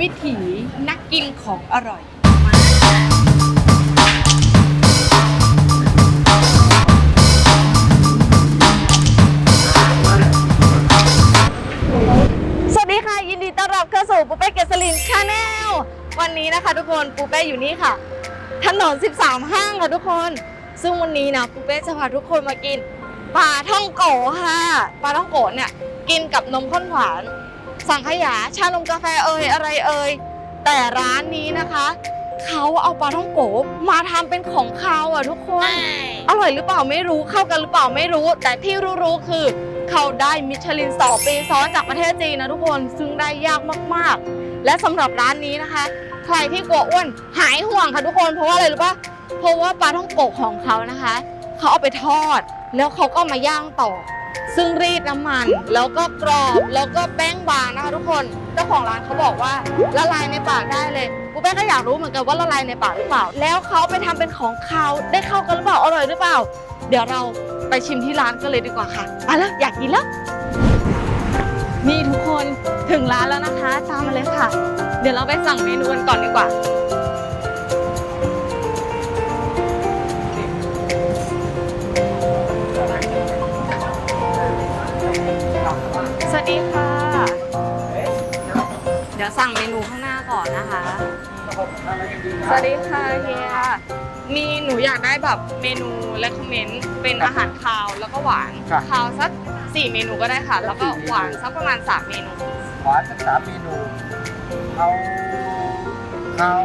วิถีนักกินของอร่อย สวัสดีค่ะ ยินดีต้อนรับเข้าสู่ปูเป้เกษลินชาแนลวันนี้นะคะทุกคนปูเป้อยู่นี่ค่ะ ถนน 13 ห้างค่ะทุกคน ซึ่งวันนี้นะปูเป้จะพาทุกคนมากินปลาท่องโกค่ะปลาท่องโกเนี่ยกินกับนมข้นหวาน สังขยาชานมกาแฟเอ่ยอะไรเอ่ยแต่ร้านนี้นะคะ เขาเอาปลาท่องโกมาทำเป็นของคาวอะทุกคน อร่อยหรือเปล่าไม่รู้เข้ากันหรือเปล่าไม่รู้ แต่ที่รู้ๆคือเขาได้มิชลินสองปีซ้อนจากประเทศจีนนะทุกคนซึ่งได้ยากมากๆ และสำหรับร้านนี้นะคะ ใครที่กลัวอ้วนหายห่วงค่ะทุกคนเพราะว่าอะไรรู้ปะเพราะว่าปลาท่องโกะของเขานะคะ เขาเอาไปทอด แล้วเขาก็มาย่างต่อ ซึ่งรีดน้ำมัน แล้วก็กรอบแล้วก็แป้งบางนะคะทุกคนเจ้าของร้านเขาบอกว่าละลายในปากได้เลยกูแป้งก็อยากรู้เหมือนกันว่าละลายในปากหรือเปล่า แล้วเขาไปทำเป็นของคาได้เข้ากันหรือเปล่าอร่อยหรือเปล่า เดี๋ยวเราไปชิมที่ร้านกันเลยดีกว่าค่ะไปแล้วอยากกินแล้วนี่ทุกคนถึงร้านแล้วนะคะตามมาเลยค่ะ เดี๋ยวเราไปสั่งเมนูกันก่อนดีกว่า สั่งเมนูข้างหน้าก่อนนะคะ สวัสดีค่ะเฮียมีหนูอยากได้แบบเมนูและคอมเมนต์เป็นอาหารคาวแล้วก็หวานครับ คาวสักสี่เมนูก็ได้ค่ะ แล้วก็หวานสักประมาณสามเมนู หวานสักสามเมนู เอาข้าว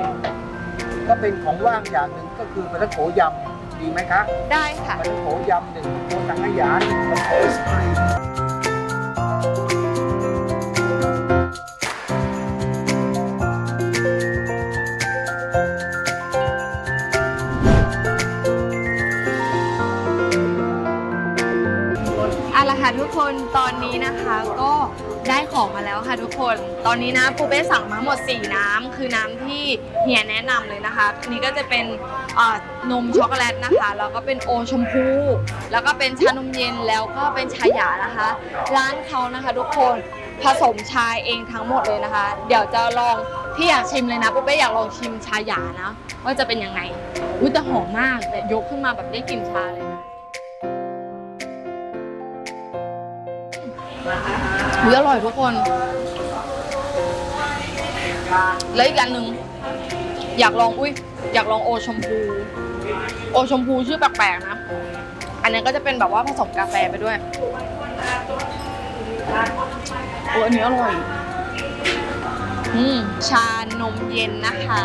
ก็เป็นของว่างอย่างหนึ่งก็คือปลาท่องโกยำดีไหมคะได้ค่ะปลาท่องโกยำหนึ่งโกสังขยาหนึ่งปลาท่องโกไอศกรีม กคนตอนนี้นะคะก็ได้ของมาแล้วค่ะทุกคน ตอนนี้นะปูเป้สั่งมาหมด 4 น้ำคือน้ำที่เฮียแนะนำเลยนะคะอันนี้ก็จะเป็นเอ่อนมช็อกโกแลตนะคะแล้วก็เป็นโอชมพู แล้วก็เป็นชานมเย็นแล้วก็เป็นชาหยานะคะ ร้านเขานะคะทุกคนผสมชาเองทั้งหมดเลยนะคะ เดี๋ยวจะลองที่อยากชิมเลยนะปูเป้อยากลองชิมชาหยานะว่าจะเป็นยังไงอุ้ยแต่หอมมากแต่ยกขึ้นมาแบบได้กลิ่นชาเลย อุ๊ยอร่อยทุกคน แล้วอีกอันหนึ่งอยากลองอุ้ยอยากลองโอชมพู โอชมพูชื่อแปลกๆนะ อันนี้ก็จะเป็นแบบว่าผสมกาแฟไปด้วยโอ้อันนี้อร่อย อืม ชานมเย็นนะคะ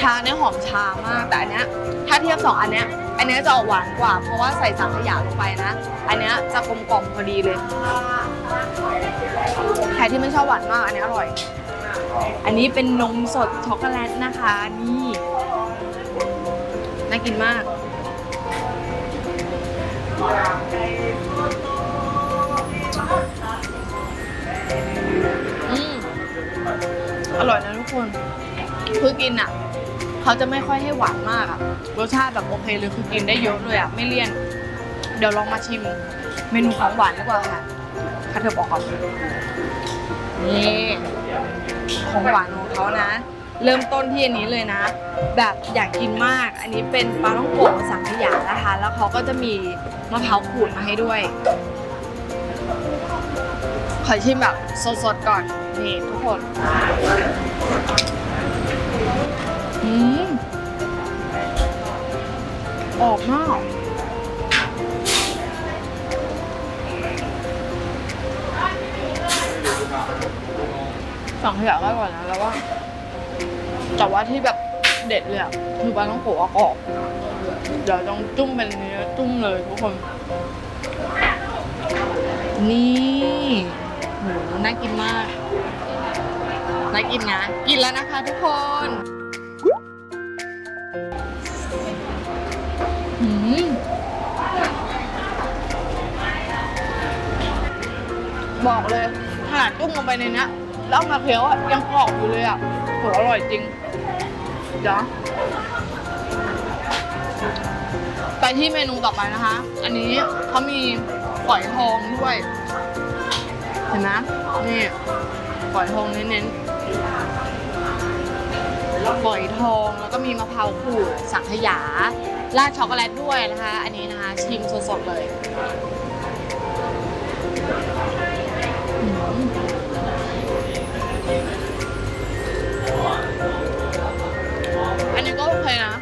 ชาเนี่ยหอมชามาก แต่อันเนี้ยถ้าเทียบสองอันเนี้ยอันเนี้ยจะออกหวานกว่า เพราะว่าใส่สังขยาลงไปนะ อันเนี้ยจะกลมกล่อมพอดีเลย ใครที่ไม่ชอบหวานมาก อันนี้อร่อย อันนี้เป็นนมสดช็อกโกแลตนะคะ นี่ น่ากินมากอืมอร่อยนะทุกคน คือกินอะเขาจะไม่ค่อยให้หวานมากอะรสชาติแบบโอเคเลยคือกินได้เยอะเลยอะไม่เลี่ยน เดี๋ยวลองมาชิม เมนูของหวานดีกว่าค่ะค่ะเธอบอกก่อนนี่ของหวานของเขานะ เริ่มต้นที่อันนี้เลยนะ แบบอยากกินมาก อันนี้เป็นปลาท่องโกะสังขยานะคะ แล้วเขาก็จะมีมะพร้าวขูดมาให้ด้วยขอชิมแบบสดๆก่อน นี่ทุกคน ออกมากสั่งขยะก็ก่อนนะแล้วว่า แต่ว่าที่แบบเด็ดเลยอะคือปลาต้องโกะกรอบเดี๋ยวต้องจุ่มเป็นเนื้อจุ่มเลยทุกคน นี่โหน่ากินมาก น่ากินนะ กินแล้วนะคะทุกคน บอกเลยขนาดจุ่มลงไปในเนี้ยแล้วมาเคี้ยวอะยังกรอบอยู่เลยอะโหอร่อยจริงเดี๋ยวไปที่เมนูต่อไปนะคะ อันนี้เขามีฝอยทองด้วย เห็นไหมนี่ฝอยทองเน้นๆฝอยทองแล้วก็มีมะพร้าวขูดสังขยา ราดช็อกโกแลตด้วยนะคะ อันนี้นะคะชิมสดๆเลยอันนี้ก็โอเคนะ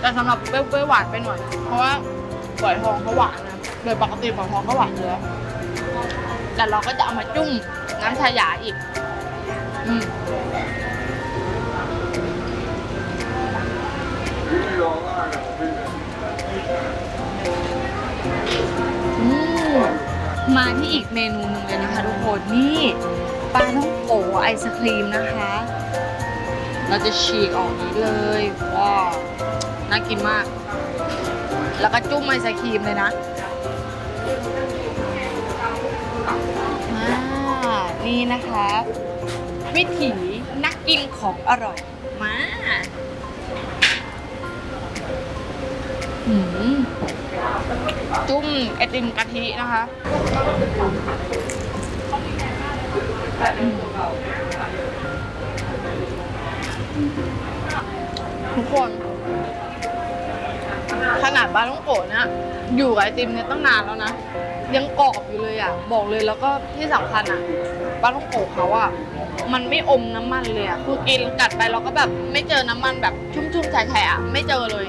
แต่สำหรับเปรี้ยวๆหวานไปหน่อย เพราะว่าฝอยทองเขาหวานนะ โดยปกติฝอยทองก็หวานอยู่แล้วแต่เราก็จะเอามาจุ่มน้ำชายาอีก อืม มาที่อีกเมนูหนึ่งเลยนะคะทุกคนนี่ปลาท่องโกไอศครีมนะคะ เราจะฉีกออกนี้เลยว้าวน่ากินมาก แล้วก็จุ่มไอศครีมเลยนะนี่นะคะ วิถีนักกินของอร่อยมาหืม จุ่มไอติมกะทินะคะทุกคน ขนาดบาต้องโกะเนี่ยอยู่กับไอติมเนี่ยตั้งนานแล้วนะ ยังกรอบอยู่เลยอะ บอกเลยแล้วก็ที่สำคัญอะปลาท่องโกะเขาอะมันไม่อมน้ำมันเลยอะคือกินกัดไปเราก็แบบไม่เจอน้ำมันแบบชุ่มๆแฉะๆอะไม่เจอเลย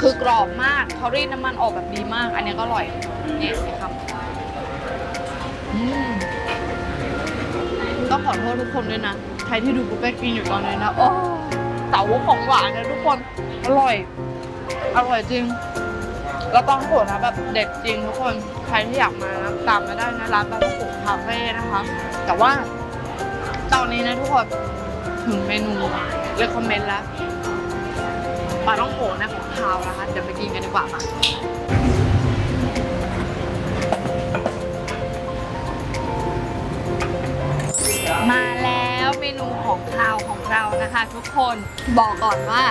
คือกรอบมากเขารีดน้ำมันออกแบบดีมาก อันนี้ก็อร่อยเนี่ยครับอืมต้องขอโทษทุกคนด้วยนะ ใครที่ดูปุ๊บไปกินอยู่ตอนนี้นะ โอ้เต๋าของหวานนะทุกคน อร่อย อร่อยจริง แล้วปลาท่องโกะนะแบบเด็ดจริงทุกคน ใครที่อยากมานะตามมาได้นะร้านปลาท่องกะคาเฟ่นะคะ แต่ว่าตอนนี้นะทุกคน ถึงเมนูเลยคอมเมนต์แล้ว ปลาต้องโขนะของคาวนะคะ เดี๋ยวไปกินกันดีกว่ามามาแล้วเมนูของคาวของเรานะคะ ทุกคนบอกก่อนว่า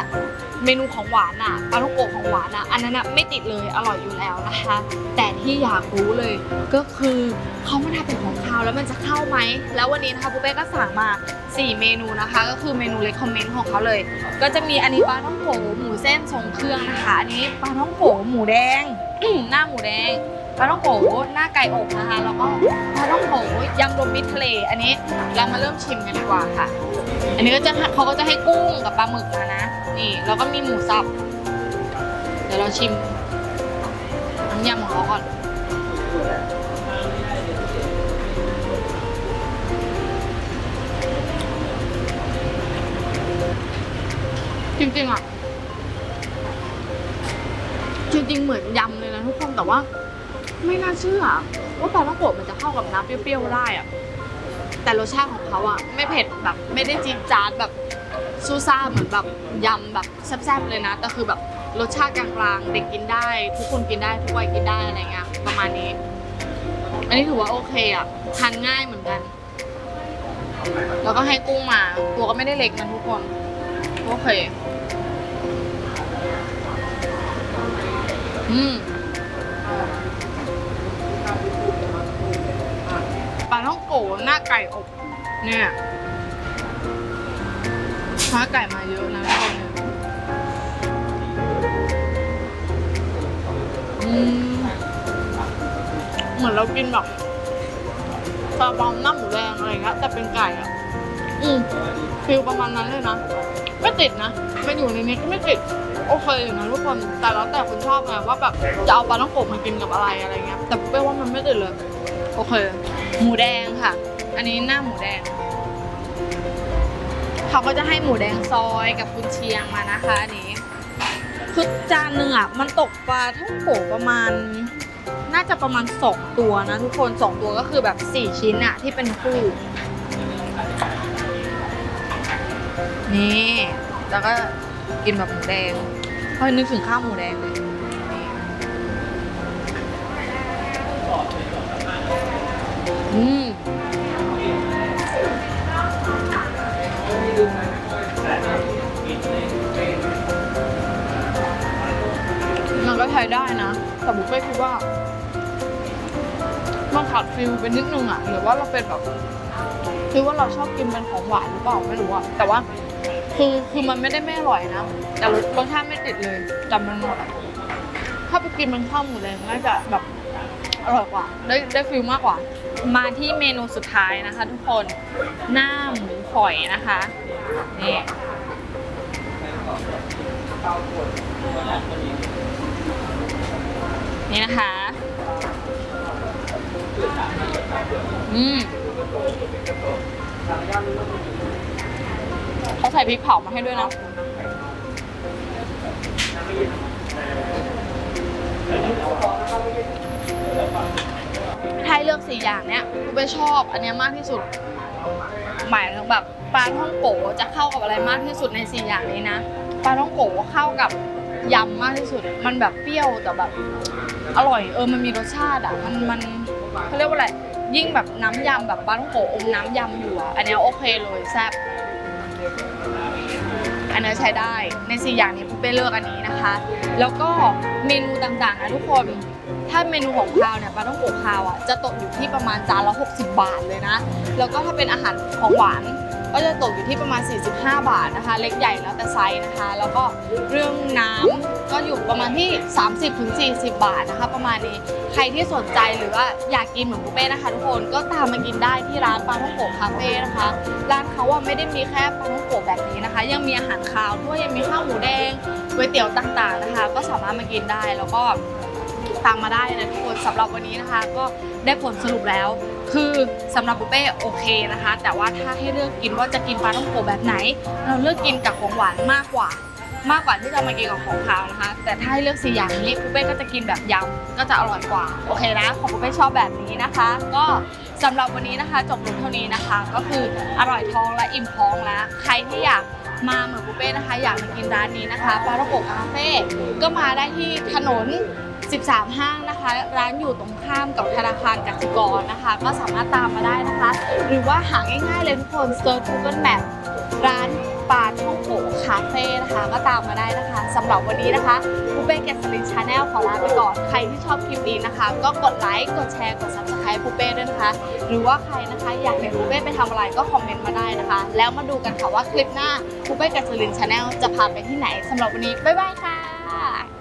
เมนูของหวานอะปลาท่องโกะของหวานอะ อันนั้นอะไม่ติดเลยอร่อยอยู่แล้วนะคะ แต่ที่อยากรู้เลยก็คือเขามาทำเป็นของคาวแล้วมันจะเข้าไหม แล้ววันนี้นะคะปุ๊เป้ก็สั่งมา 4 เมนูนะคะ ก็คือเมนูเลคคอมเมนต์ของเขาเลย ก็จะมีอันนี้ปลาท่องโกะหมูเส้นทรงเครื่องนะคะ อันนี้ปลาท่องโกะหมูแดงหน้าหมูแดง ปลาท่องโกหน้าไก่อบนะคะแล้วก็ปลาท่องโกยำรวมมิตรทะเล อันนี้เรามาเริ่มชิมกันดีกว่าค่ะ อันนี้ก็จะเขาก็จะให้กุ้งกับปลาหมึกมานะ นี่แล้วก็มีหมูสับ เดี๋ยวเราชิมน้ำยำของเขาก่อนจริงๆอะจริงๆเหมือนยำเลยนะทุกคนแต่ว่า ไม่น่าเชื่อ ว่าปลาท่องโกะมันจะเข้ากับน้ำเปรี้ยวๆได้อะแต่รสชาติของเขาอะไม่เผ็ดแบบ ไม่ได้จี๊ดจ๊าดแบบซูซ่าเหมือนแบบยำแบบแซ่บๆเลยนะแต่คือแบบรสชาติกลางๆ เด็กกินได้ ทุกคนกินได้ทุกวัยกินได้อะไรเงี้ยประมาณนี้ อันนี้ถือว่าโอเคอะทานง่ายเหมือนกัน แล้วก็ให้กุ้งมา ตัวก็ไม่ได้เล็กนะทุกคน โอเค อืม หน้าไก่อบเนี่ยหน้าไก่มาเยอะนะทุกคนเหมือนเรากินแบบซาบองหน้าหมูแดงอะไรเงี้ยแต่เป็นไก่อะ อืมฟิลประมาณนั้นเลยนะไม่ติดนะไม่อยู่ในนี้ก็ไม่ติดโอเคอยู่นะทุกคนแต่แล้วแต่คุณชอบไงว่าแบบจะเอาปลาท่องโกะมากินกับอะไรอะไรเงี้ยแต่เป้ว่ามันไม่ติดเลย โอเค หมูแดงค่ะ อันนี้หน้าหมูแดง เขาก็จะให้หมูแดงซอยกับกุนเชียงมานะคะ อันนี้คือจานหนึ่งอะมันตกปลาท่องโกประมาณ น่าจะประมาณสองตัวนะทุกคนสองตัวก็คือแบบสี่ชิ้นอะที่เป็นคู่นี่ แล้วก็กินแบบหมูแดงเฮ้ยนึกถึงข้าวหมูแดงเลย อืมมันก็ใช้ได้นะ แต่บุฟเฟ่คิดว่า มันขาดฟิลไปนิดนึงอะหรือว่าเราเป็นแบบคือว่าเราชอบกินเป็นของหวานหรือเปล่าไม่รู้อะแต่ว่า คือคือมันไม่ได้ไม่อร่อยนะ แต่รสรสชาติไม่ติดเลยแต่มันอร่อยถ้าไปกินเป็นข้าวหมูแดงน่าจะแบบอร่อยกว่า ได้ได้ฟิลมากกว่า มาที่เมนูสุดท้ายนะคะ ทุกคนหน้าหมูฝอยนะคะนี่นี่นะคะ อืมเขาใส่พริกเผามาให้ด้วยนะ ถ้าให้เลือกสี่อย่างเนี้ยกูไปชอบอันเนี้ยมากที่สุด หมายถึงแบบปลาท่องโกจะเข้ากับอะไรมากที่สุดในสี่อย่างนี้นะปลาท่องโกเข้ากับยำมากที่สุด มันแบบเปรี้ยวแต่แบบ อร่อยเออมันมีรสชาติอะมันมันเขาเรียกว่าอะไรยิ่งแบบน้ำยำแบบปลาท่องโกอมน้ำยำอยู่อะอันเนี้ยโอเคเลยแซ่บ นเนี้ใช้ได้ ในสี่อย่างนี้ปุ๊เป้เลือกอันนี้นะคะ แล้วก็เมนูต่างๆนะทุกคน ถ้าเมนูของคาวเนี่ยปลาต้องโกคาวอะจะตกอยู่ที่ประมาณจานละ 60 บาทเลยนะ แล้วก็ถ้าเป็นอาหารของหวาน ก็จะตกอยู่ที่ประมาณ 45 บาทนะคะ เล็กใหญ่แล้วแต่ไซส์นะคะ แล้วก็เรื่องน้ำก็อยู่ประมาณที่ 30-40 บาทนะคะ ประมาณนี้ใครที่สนใจหรือว่าอยากกินเหมือนบุฟเป้นะคะทุกคนก็ตามมากินได้ที่ร้านปลาท่องโกะคาเฟ่นะคะร้านเขาว่าไม่ได้มีแค่ปลาท่องโกะแบบนี้นะคะ ยังมีอาหารคาวด้วยยังมีข้าวหมูแดงก๋วยเตี๋ยวต่างๆนะคะ ก็สามารถมากินได้แล้วก็ตามมาได้นะทุกคนสำหรับวันนี้นะคะ ก็ได้ผลสรุปแล้ว คือสำหรับบุฟเป้โอเคนะคะ แต่ว่าถ้าให้เลือกกินว่าจะกินปลาท่องโกแบบไหน เราเลือกกินกับของหวานมากกว่า มากกว่าที่จะมากินกับของคาวนะคะ แต่ถ้าให้เลือกสี่อย่างนี้บุฟเป้ก็จะกินแบบยำก็จะอร่อยกว่าโอเคนะของบุฟเป้ชอบแบบนี้นะคะ ก็สำหรับวันนี้นะคะจบลงเท่านี้นะคะ ก็คืออร่อยท้องและอิ่มท้องแล้ว ใครที่อยากมาเหมือนบุฟเป้นะคะ อยากมากินร้านนี้นะคะปลาท่องโกคาเฟ่ก็มาได้ที่ถนน 13 ห้างนะคะ ร้านอยู่ตรงข้ามกับธนาคารกสิกรนะคะ ก็สามารถตามมาได้นะคะ หรือว่าหาง่ายๆเลยทุกคนเซิร์ช Google Map ร้านปลาท่องโกคาเฟ่นะคะ ก็ตามมาได้นะคะสำหรับวันนี้นะคะบุฟเฟ่เกสลินชาแนลขอลาไปก่อน ใครที่ชอบคลิปนี้นะคะ ก็กดไลค์กดแชร์กด subscribe บุฟเฟ่ด้วยนะคะ หรือว่าใครนะคะอยากเห็นบุฟเฟ่ไปทำอะไรก็คอมเมนต์มาได้นะคะ แล้วมาดูกันค่ะว่าคลิปหน้าบุฟเฟ่เกสลินชาแนลจะพาไปที่ไหนสำหรับวันนี้บ๊ายบายค่ะ